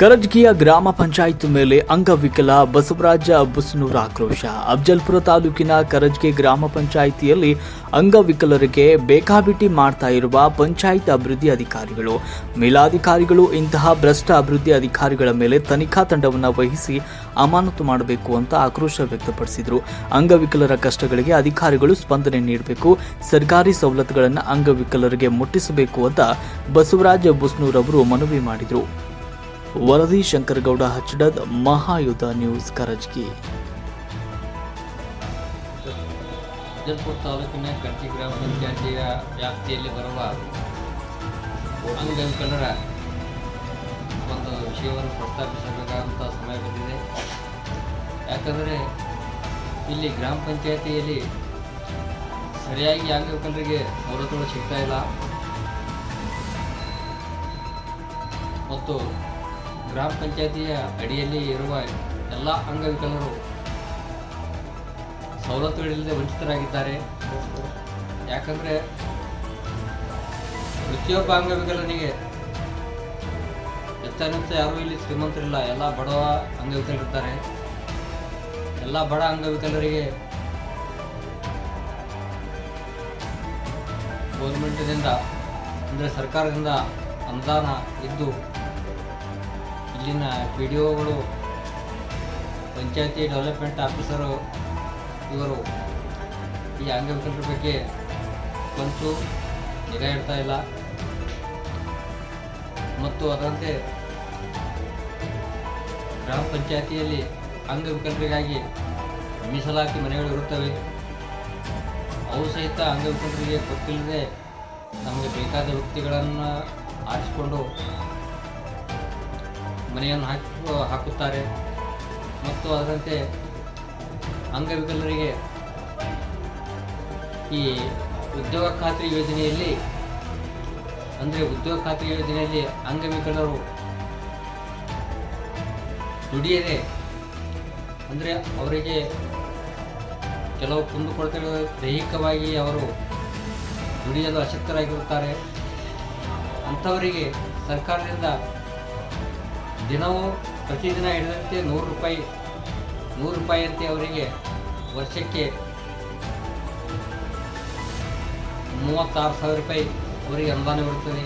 ಕರಜ್ಗಿಯ ಗ್ರಾಮ ಪಂಚಾಯತ್ ಮೇಲೆ ಅಂಗವಿಕಲ ಬಸವರಾಜ ಬುಸ್ನೂರ ಆಕ್ರೋಶ. ಅಫಜಲ್ಪುರ ತಾಲೂಕಿನ ಕರಜ್ಗೆ ಗ್ರಾಮ ಪಂಚಾಯಿತಿಯಲ್ಲಿ ಅಂಗವಿಕಲರಿಗೆ ಬೇಕಾಬಿಟ್ಟಿ ಮಾಡ್ತಾ ಇರುವ ಪಂಚಾಯತ್ ಅಭಿವೃದ್ಧಿ ಅಧಿಕಾರಿಗಳು. ಮೇಲಾಧಿಕಾರಿಗಳು ಇಂತಹ ಭ್ರಷ್ಟ ಅಭಿವೃದ್ಧಿ ಅಧಿಕಾರಿಗಳ ಮೇಲೆ ತನಿಖಾ ತಂಡವನ್ನು ವಹಿಸಿ ಅಮಾನತು ಮಾಡಬೇಕು ಅಂತ ಆಕ್ರೋಶ ವ್ಯಕ್ತಪಡಿಸಿದರು. ಅಂಗವಿಕಲರ ಕಷ್ಟಗಳಿಗೆ ಅಧಿಕಾರಿಗಳು ಸ್ಪಂದನೆ ನೀಡಬೇಕು. ಸರ್ಕಾರಿ ಸವಲತ್ತುಗಳನ್ನು ಅಂಗವಿಕಲರಿಗೆ ಮುಟ್ಟಿಸಬೇಕು ಅಂತ ಬಸವರಾಜ ಬುಸ್ನೂರ್ ಅವರು ಮನವಿ ಮಾಡಿದರು. ವರದಿ ಶಂಕರಗೌಡ ಹಚ್ಚಡದ್ ಮಹಾಯುದ್ಧ ನ್ಯೂಸ್ ಕರಜ್ಗಿ. ತಾಲೂಕಿನ ಕರ್ಜಿ ಗ್ರಾಮ ಪಂಚಾಯತಿಯ ವ್ಯಾಪ್ತಿಯಲ್ಲಿ ಬರುವ ಅಂಗವಿಕಲರ ಒಂದು ವಿಷಯವನ್ನು ಪ್ರಸ್ತಾಪಿಸಬೇಕಾದಂಥ ಸಮಯ ಬಂದಿದೆ. ಯಾಕಂದರೆ ಇಲ್ಲಿ ಗ್ರಾಮ ಪಂಚಾಯತಿಯಲ್ಲಿ ಸರಿಯಾಗಿ ಅಂಗವಿಕಲರಿಗೆ ಸವಲತ್ತುಗಳು ಸಿಗ್ತಾ ಇಲ್ಲ. ಮತ್ತು ಗ್ರಾಮ ಪಂಚಾಯತಿಯ ಅಡಿಯಲ್ಲಿ ಇರುವ ಎಲ್ಲ ಅಂಗವಿಕಲರು ಸವಲತ್ತುಗಳಿಲ್ಲದೆ ವಂಚಿತರಾಗಿದ್ದಾರೆ. ಯಾಕಂದರೆ ಪ್ರತಿಯೊಬ್ಬ ಅಂಗವಿಕಲನಿಗೆ ಹೆಚ್ಚಾನೆಚ್ಚ ಯಾರೂ ಇಲ್ಲಿ ಶ್ರೀಮಂತರಿಲ್ಲ. ಎಲ್ಲ ಬಡವ ಅಂಗವಿಕಲರಿರ್ತಾರೆ. ಎಲ್ಲ ಬಡ ಅಂಗವಿಕಲರಿಗೆ ಗೌರ್ಮೆಂಟಿನಿಂದ ಅಂದರೆ ಸರ್ಕಾರದಿಂದ ಅನುದಾನ ಇದ್ದು ಇಲ್ಲಿನ ಪಿ ಡಿ ಒಗಳು ಪಂಚಾಯತಿ ಡೆವಲಪ್ಮೆಂಟ್ ಆಫೀಸರು ಇವರು ಈ ಅಂಗವಿಕಲರ ಬಗ್ಗೆ ಕೊಂಚು ನಿಗಾ ಇಡ್ತಾ ಇಲ್ಲ. ಮತ್ತು ಅದರಂತೆ ಗ್ರಾಮ ಪಂಚಾಯತಿಯಲ್ಲಿ ಅಂಗವಿಕಲರಿಗಾಗಿ ಮೀಸಲಾತಿ ಮನೆಗಳು ಇರುತ್ತವೆ. ಅವು ಸಹಿತ ಅಂಗವಿಕಲರಿಗೆ ಗೊತ್ತಿಲ್ಲದೆ ನಮಗೆ ಬೇಕಾದ ವ್ಯಕ್ತಿಗಳನ್ನು ಆರಿಸಿಕೊಂಡು ಮನೆಯನ್ನು ಹಾಕಿ, ಹಾಕುತ್ತಾರೆ. ಮತ್ತು ಅದರಂತೆ ಅಂಗವಿಕಲರಿಗೆ ಈ ಉದ್ಯೋಗ ಖಾತ್ರಿ ಯೋಜನೆಯಲ್ಲಿ, ಅಂದರೆ ಉದ್ಯೋಗ ಖಾತ್ರಿ ಯೋಜನೆಯಲ್ಲಿ ಅಂಗವಿಕಲರು ದುಡಿಯದೆ, ಅಂದರೆ ಅವರಿಗೆ ಕೆಲವು ಕುಂದುಕೊರತೆಗಳು ದೈಹಿಕವಾಗಿ ಅವರು ದುಡಿಯಲು ಅಶಕ್ತರಾಗಿರುತ್ತಾರೆ. ಅಂಥವರಿಗೆ ಸರ್ಕಾರದಿಂದ ದಿನವೂ ಪ್ರತಿದಿನ ಹಿಡಿದಂತೆ ನೂರು ರೂಪಾಯಿ, ನೂರು ರೂಪಾಯಿಯಂತೆ ಅವರಿಗೆ ವರ್ಷಕ್ಕೆ ಮೂವತ್ತಾರು ಸಾವಿರ ರೂಪಾಯಿ ಅವರಿಗೆ ಅನುದಾನ ಇರುತ್ತದೆ